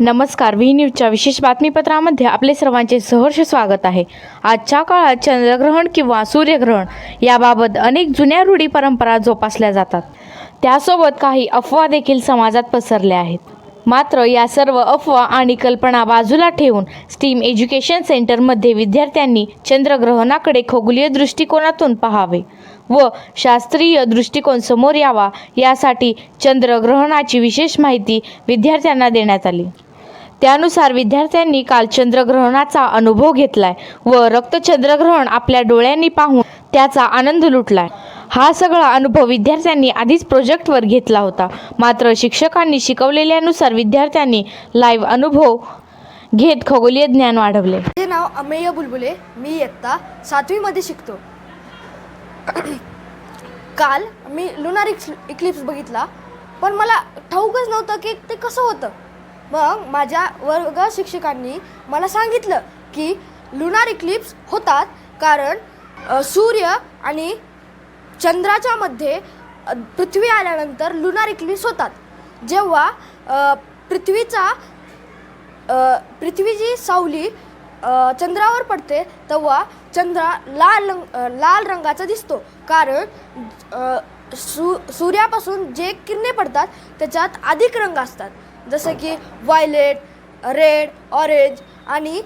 नमस्कार व्ही न्यूजच्या विशेष बातमीपत्रामध्ये आपले सर्वांचे सहर्ष स्वागत आहे. आजच्या काळात चंद्रग्रहण किंवा सूर्यग्रहण याबाबत अनेक जुन्या रूढी परंपरा जोपासल्या जातात. त्यासोबत काही अफवा देखील समाजात पसरल्या आहेत. मात्र या सर्व अफवा आणि कल्पना बाजूला ठेवून स्टीम एज्युकेशन सेंटरमध्ये विद्यार्थ्यांनी चंद्रग्रहणाकडे खगोलीय दृष्टिकोनातून पाहावे व शास्त्रीय दृष्टिकोन समोर यावा यासाठी चंद्रग्रहणाची विशेष माहिती विद्यार्थ्यांना देण्यात आली. त्यानुसार विद्यार्थ्यांनी काल चंद्रग्रहणाचा अनुभव घेतलाय व रक्तचंद्रग्रहण आपल्या डोळ्यांनी पाहून त्याचा आनंद लुटलाय. हा सगळा अनुभव विद्यार्थ्यांनी आधीच प्रोजेक्टवर घेतला होता. मात्र शिक्षकांनी शिकवलेल्यानुसार विद्यार्थ्यांनी लाईव्ह अनुभव घेत खगोलीय ज्ञान वाढवले. माझे नाव अमेय बुलबुले. मी इयत्ता सातवीमध्ये शिकतो. काल मी लुनार इक्लिप्स बघितला. पण मला ठाऊकच नव्हतं की ते कसं होतं. मग माझ्या वर्ग शिक्षकांनी मला सांगितलं की लुनार इक्लिप्स होतात कारण सूर्य आणि चंद्राच्या मध्ये पृथ्वी आल्यानंतर लुनार इक्लिप्स होतात. जेव्हा पृथ्वीचा पृथ्वीची सावली चंद्रावर पडते तेव्हा चंद्रा लाल रंग लाल रंगाचा दिसतो. कारण सू सूर्यापासून जे किरणे पडतात त्याच्यात अधिक रंग असतात. जसं की व्हायलेट रेड ऑरेंज आणि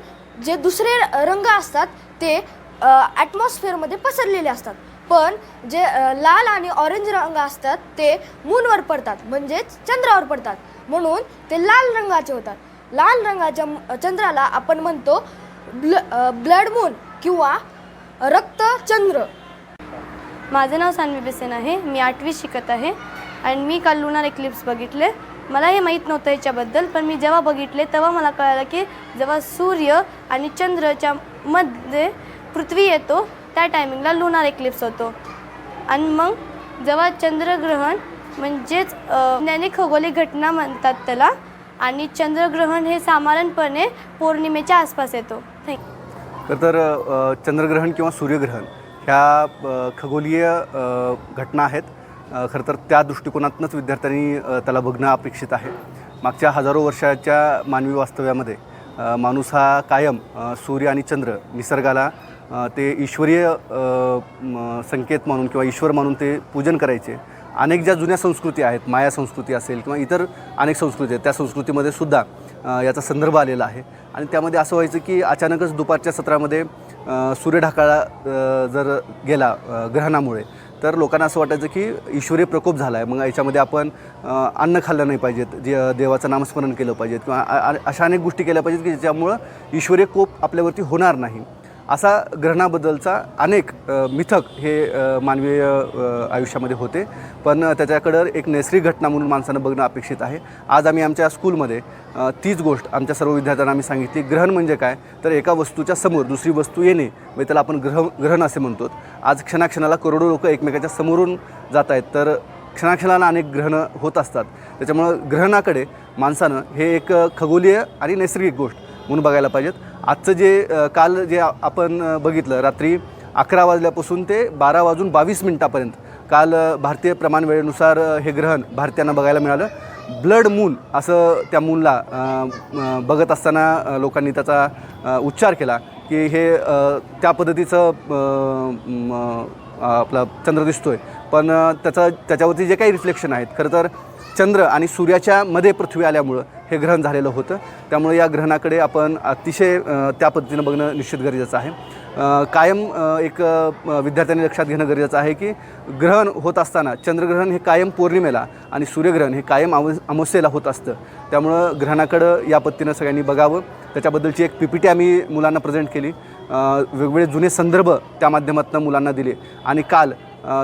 जे दुसरे रंग असतात ते ॲटमॉस्फिअरमध्ये पसरलेले असतात. पण जे लाल आणि ऑरेंज रंग असतात ते मूनवर पडतात म्हणजेच चंद्रावर पडतात. म्हणून ते लाल रंगाचे होतात. लाल रंगाच्या चंद्राला आपण म्हणतो ब्ल ब्लड मून किंवा रक्तचंद्र. माझं नाव सान्वी बेसेन आहे मी आठवी शिकत आहे आणि मी काल लुनार एक्लिप्स बघितले. मला हे माहीत नव्हतं याच्याबद्दल पण मी जेव्हा बघितले तेव्हा मला कळालं की जेव्हा सूर्य आणि चंद्रच्या मध्ये पृथ्वी येतो त्या टायमिंगला लुनार एक्लिप्स होतो. आणि मग जेव्हा चंद्रग्रहण म्हणजेच ज्ञानिक खगोलिक घटना म्हणतात त्याला आणि चंद्रग्रहण हे साधारणपणे पौर्णिमेच्या आसपास येतो. थँक्यू तर चंद्रग्रहण किंवा सूर्यग्रहण ह्या खगोलीय घटना आहेत. खरं तर त्या दृष्टिकोनातूनच विद्यार्थ्यांनी त्याला बघणं अपेक्षित आहे. मागच्या हजारो वर्षाच्या मानवी वास्तव्यामध्ये माणूस हा कायम सूर्य आणि चंद्र निसर्गाला ते ईश्वरीय संकेत म्हणून किंवा ईश्वर म्हणून ते पूजन करायचे. अनेक ज्या जुन्या संस्कृती आहेत माया संस्कृती असेल किंवा इतर अनेक संस्कृती आहेत त्या संस्कृतीमध्ये सुद्धा याचा संदर्भ आलेला आहे. आणि त्यामध्ये असं व्हायचं की अचानकच दुपारच्या सत्रामध्ये सूर्य ढाकाळा जर गेला ग्रहणामुळे तर लोकांना असं वाटायचं की ईश्वरी प्रकोप झाला आहे मग याच्यामध्ये आपण अन्न खाल्लं नाही पाहिजेत जे देवाचं नामस्मरण केलं पाहिजेत किंवा अशा अनेक गोष्टी केल्या पाहिजेत की ज्यामुळं ईश्वरीय कोप आपल्यावरती होणार नाही. असा ग्रहणाबद्दलचा अनेक मिथक हे मानवीय आयुष्यामध्ये होते. पण त्याच्याकडं एक नैसर्गिक घटना म्हणून माणसानं बघणं अपेक्षित आहे. आज आम्ही आमच्या स्कूलमध्ये तीच गोष्ट आमच्या सर्व विद्यार्थ्यांना आम्ही सांगितली. ग्रहण म्हणजे काय? तर एका वस्तूच्या समोर दुसरी वस्तू येणे म्हणजे त्याला आपण ग्रह ग्रहण असे म्हणतो. आज क्षणाक्षणाला करोडो लोक एकमेकाच्या समोरून जात आहेत. तर क्षणाक्षणाला अनेक ग्रहणं होत असतात. त्याच्यामुळं ग्रहणाकडे माणसानं हे एक खगोलीय आणि नैसर्गिक गोष्ट. म्हणून बघायला पाहिजेत. आजचं जे काल जे आपण बघितलं रात्री अकरा वाजल्यापासून ते बारा वाजून बावीस मिनटापर्यंत. काल भारतीय प्रमाण वेळेनुसार हे ग्रहण भारतीयांना बघायला मिळालं. ब्लड मून असं त्या मूनला बघत असताना लोकांनी त्याचा उच्चार केला की हे त्या पद्धतीचं आपला चंद्र दिसतोय. पण त्याचं त्याच्यावरती जे काही रिफ्लेक्शन आहेत खरं तर चंद्र आणि सूर्याच्या मध्ये पृथ्वी आल्यामुळं हे ग्रहण झालेलं होतं. त्यामुळे या ग्रहणाकडे आपण अतिशय त्या पद्धतीनं बघणं निश्चित गरजेचं आहे. कायम एक विद्यार्थ्यांनी लक्षात घेणं गरजेचं आहे की ग्रहण होत असताना चंद्रग्रहण हे कायम पौर्णिमेला आणि सूर्यग्रहण हे कायम आव अमावस्येला होत असतं. त्यामुळं ग्रहणाकडं या पद्धतीनं सगळ्यांनी बघावं. त्याच्याबद्दलची एक पी पी टी आम्ही मुलांना प्रेझेंट केली. वेगवेगळे जुने संदर्भ त्या माध्यमातून मुलांना दिले. आणि काल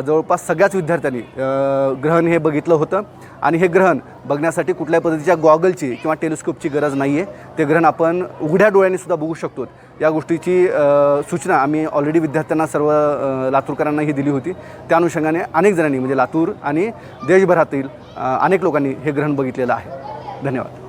जवळपास सगळ्याच विद्यार्थ्यांनी ग्रहण हे बघितलं होतं. आणि हे ग्रहण बघण्यासाठी कुठल्याही पद्धतीच्या गॉगलची किंवा टेलिस्कोपची गरज नाही आहे ते ग्रहण आपण उघड्या डोळ्यांनीसुद्धा बघू शकतो. या गोष्टीची सूचना आम्ही ऑलरेडी विद्यार्थ्यांना सर्व लातूरकरांना लातूरकरांनाही दिली होती. त्या अनुषंगाने अनेक जणांनी म्हणजे लातूर आणि देशभरातील अनेक लोकांनी हे ग्रहण बघितलेलं आहे. धन्यवाद.